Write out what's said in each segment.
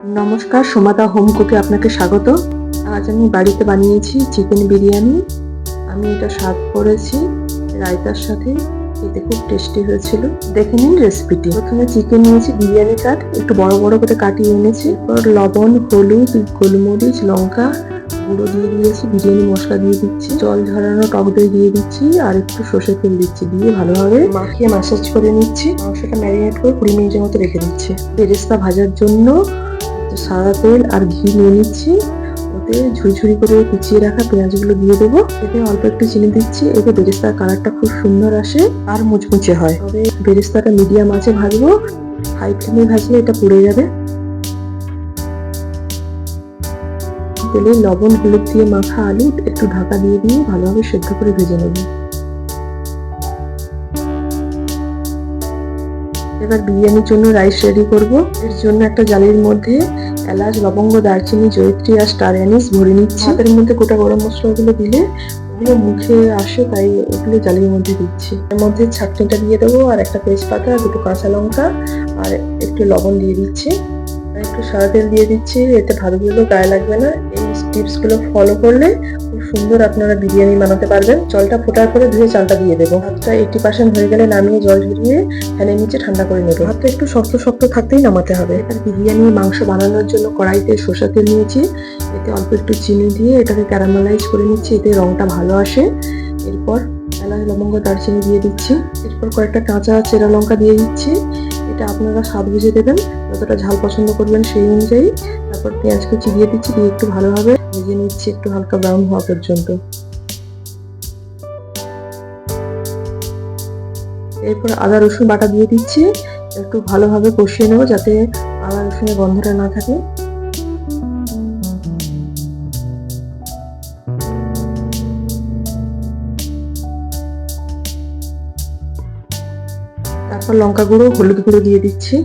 নমস্কার, সোমাদা হোম কুকে আপনাকে স্বাগত। আজ আমি বাড়িতে বানিয়েছি চিকেন বিরিয়ানি। আমি এটা স্বাদ করেছি রায়তার সাথে। খেতে খুব টেস্টি হয়েছিল। দেখে নিন রেসিপিটি। প্রথমে চিকেন নিয়েছি, বিরিয়ানি কাঠ একটু বড় বড় করে কাটিয়ে এনেছি। এরপর লবণ, হলুদ, গোলমরিচ, লঙ্কা গুঁড়ো দিয়ে দিয়েছি। বিরিয়ানি মশলা দিয়ে দিচ্ছি। জল ঝরানো টক দই দিয়ে দিচ্ছি। আর একটু সর্ষে তেল দিচ্ছি দিয়ে ভালোভাবে মাখিয়ে ম্যাসাজ করে নিচ্ছি। মাংসটা ম্যারিনেট করে কুড়ি মিনিটের মতো রেখে দিচ্ছি। বেরেস্তা ভাজার জন্য সাদা তেল আর ঘি নিয়ে নিচ্ছি। ওতে ঝুরঝুরি করে কুচিয়ে রাখা পেঁয়াজগুলো দিয়ে দেবো। এতে অল্প একটু চিনি দিচ্ছি। এতে বেরেস্তার কালারটা খুব সুন্দর আসে আর মুচমুচে হয়। তবে বেরেস্তাটা মিডিয়াম আছে ভাজবো। হাই ফ্লেমে ভাজলে এটা পুড়ে যাবে। তেলে লবণ, হলুদ দিয়ে মাখা আলু একটু ঢাকা দিয়ে দিয়ে ভালোভাবে সেদ্ধ করে ভেজে নেব। এবার বিরিয়ানির জন্য রাইস রেডি করব। এর জন্য একটা জালির মধ্যে এলাচ লবঙ্গ দারচিনি জয়িত্রী আর স্টার অ্যানিস ভরে নিচ্ছি। এর মধ্যে গোটা গরম মশলাগুলো দিলে ওগুলো মুখে আসে তাই ওগুলো জালির মধ্যে দিচ্ছি। এর মধ্যে ছাটনিটা দিয়ে দেবো আর একটা তেজপাতা দুটো কাঁচা লঙ্কা আর একটু লবণ দিয়ে দিচ্ছি। আর একটু সাদা তেল দিয়ে দিচ্ছি এতে ভালোগুলো গায়ে লাগবে না। এই টিপসগুলো ফলো করলে খুব সুন্দর আপনারা বিরিয়ানি বানাতে পারবেন। জলটা ফোটার পরে ধুয়ে চালটা দিয়ে দেবো। ভাতটা এইটি পার্সেন্ট হয়ে গেলে নামিয়ে জল ঝরিয়ে ফ্যানের নিচে ঠান্ডা করে নেব। ভাতটা একটু শক্ত শক্ত থাকতেই নামাতে হবে। এবার বিরিয়ানি মাংস বানানোর জন্য কড়াইতে সর্ষা তেল নিয়েছি। এতে অল্প একটু চিনি দিয়ে এটাকে ক্যারামেলাইজ করে নিচ্ছি। এতে রংটা ভালো আসে। এরপর এলাচ, লবঙ্গ, দারচিনি দিয়ে দিচ্ছি। এরপর কয়েকটা কাঁচা চেরা লঙ্কা দিয়ে দিচ্ছি। এটা আপনারা স্বাদ বুঝে দেবেন। যতটা ঝাল পছন্দ করবেন সেই অনুযায়ী। তারপর পেঁয়াজ কুচি দিয়ে দিচ্ছি। দিয়ে একটু ভালোভাবে ভেজে নিচ্ছি, একটু হালকা ব্রাউন হওয়া পর্যন্ত। এরপর আদা, রসুন বাটা দিয়ে দিচ্ছি। একটু ভালোভাবে কষিয়ে নেব যাতে আদা, রসুনের গন্ধটা না থাকে। তারপর লঙ্কা গুঁড়ো, হলুদ গুঁড়ো দিয়ে দিচ্ছি।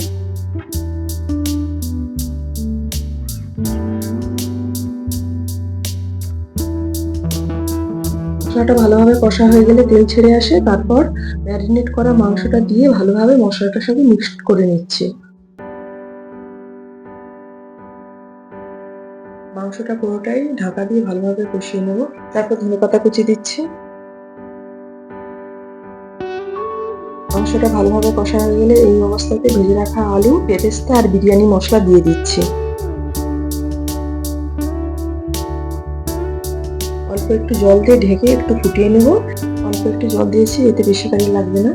মশলাটা ভালোভাবে কষা হয়ে গেলে তেল ছেড়ে আসে, তারপর ম্যারিনেট করা মাংসটা দিয়ে ভালোভাবে মশলাটার সাথে মিক্সড করে নিচ্ছি। মাংসটা পুরোটাই ঢাকা দিয়ে ভালোভাবে কষিয়ে নেব। তারপর ধনেপাতা কুচি দিচ্ছি। মাংসটা ভালোভাবে কষা হয়ে গেলে এই অবস্থাতে ভেজে রাখা আলু বেরেস্তা আর বিরিয়ানি মশলা দিয়ে দিচ্ছি। অল্প একটু জল দিয়ে ঢেকে একটু ফুটিয়ে নেব। অল্প একটু জল দিয়েছি, এতে বেশি কারি লাগবে না।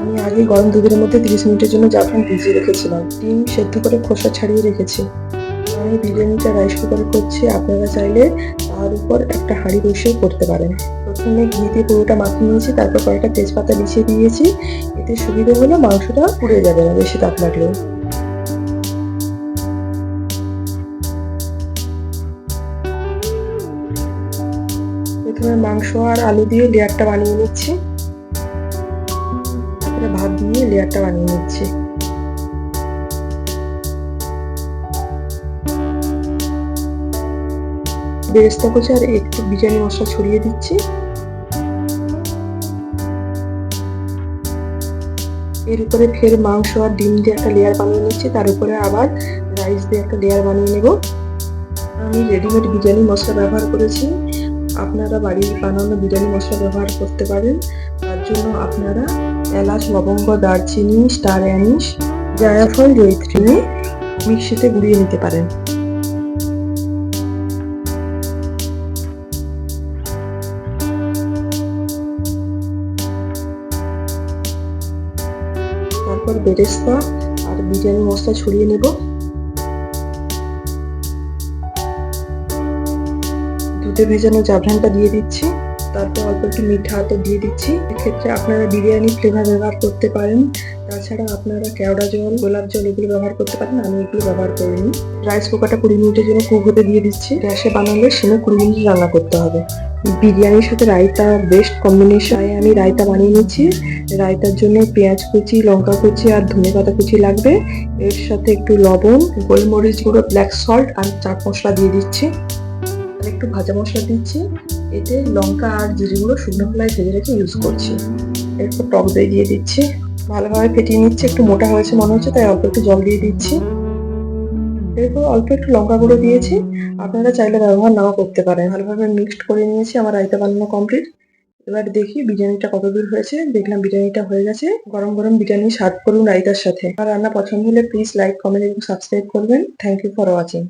আমি আগে গরম দুধের মধ্যে তিরিশ মিনিটের জন্য জাফরান ভিজিয়ে রেখেছিলাম। ডিম সেদ্ধ করে খোসা ছাড়িয়ে রেখেছি। আমি বিরিয়ানিটা রাইস কুকারে করছি। আপনারা চাইলে তার উপর একটা হাঁড়ি বসিয়ে করতে পারেন। প্রথমে ঘি দিয়ে পুরোটা মাখিয়ে নিয়েছি, তারপর কয়েকটা তেজপাতা মিশিয়ে দিয়েছি। এতে সুবিধা হলো মাংসটা পুড়ে যাবে না, বেশি তাপ লাগলেও প্রথমে মাংস আর আলু দিয়ে লেয়ারটা বানিয়ে নিচ্ছি। তারপরে ভাত দিয়ে লেয়ারটা বানিয়ে নিচ্ছি। বেরেস্তা কুচি আর একটু বিরিয়ানি মশলা ছড়িয়ে দিচ্ছি। এর উপরে ফের মাংস আর ডিম দিয়ে একটা লেয়ার বানিয়ে নিচ্ছি। তার উপরে আবার রাইস দিয়ে একটা লেয়ার বানিয়ে নেব। আমি রেডিমেড বিরিয়ানি মশলা ব্যবহার করেছি। আপনারা বাড়ির বানানো বিরিয়ানি মশলা ব্যবহার করতে পারেন। তার জন্য আপনারা এলাচ, লবঙ্গ, দারচিনি, স্টার অ্যানিস জায়াফল জয়িত্রী মিক্সিতে গুঁড়িয়ে নিতে পারেন। তারপর বেরেস্তা আর বিরিয়ানি মশলা ছড়িয়ে নেব। দুধে ভেজানো জাফরানটা দিয়ে দিচ্ছি। তারপর অল্প একটু মিঠা তো দিয়ে দিচ্ছি। এক্ষেত্রে আপনারা বিরিয়ানি ফ্লেভার ব্যবহার করতে পারেন। তাছাড়া আপনারা কেওড়া জল, গোলাপ জল এগুলো ব্যবহার করতে পারেন। আমি এগুলো ব্যবহার করিনি। রাইস কুকারটা কুড়ি মিনিটের জন্য কুক হতে দিয়ে দিচ্ছি। গ্যাসে বানালে সেটা কুড়ি মিনিট রান্না করতে হবে। বিরিয়ানির সাথে রায়তা বেস্ট কম্বিনেশন আমি রায়তা বানিয়ে নিচ্ছি। রায়তার জন্য পেঁয়াজ কুচি, লঙ্কা কুচি আর ধনে পাতা কুচি লাগবে। এর সাথে একটু লবণ, গোলমরিচ গুঁড়ো ব্ল্যাক সল্ট আর চাট মশলা দিয়ে দিচ্ছি। আর একটু ভাজা মশলা দিচ্ছি। এতে লঙ্কা আর জিরে গুঁড়ো, শুকনো খোলায় ভেজে রেখে ইউজ করছি। এরপর টক দই দিয়ে দিচ্ছি। ভালোভাবে ফেটিয়ে নিচ্ছে, একটু মোটা হয়েছে মনে হচ্ছে, তাই অল্প একটু জল দিয়ে দিচ্ছি। এরপর অল্প একটু লঙ্কা গুঁড়ো দিয়েছি। আপনারা চাইলে ব্যবহার নাও করতে পারেন। ভালোভাবে মিক্সড করে নিয়েছি, আমার রায়তা বানানো কমপ্লিট এবার দেখি বিরিয়ানিটা কত দূর হয়েছে। দেখলাম বিরিয়ানিটা হয়ে গেছে। গরম গরম বিরিয়ানি সার্ভ করুন রায়তার সাথে। আর রান্না পছন্দ হলে প্লিজ লাইক কমেন্ট এবং সাবস্ক্রাইব করবেন। Thank you for watching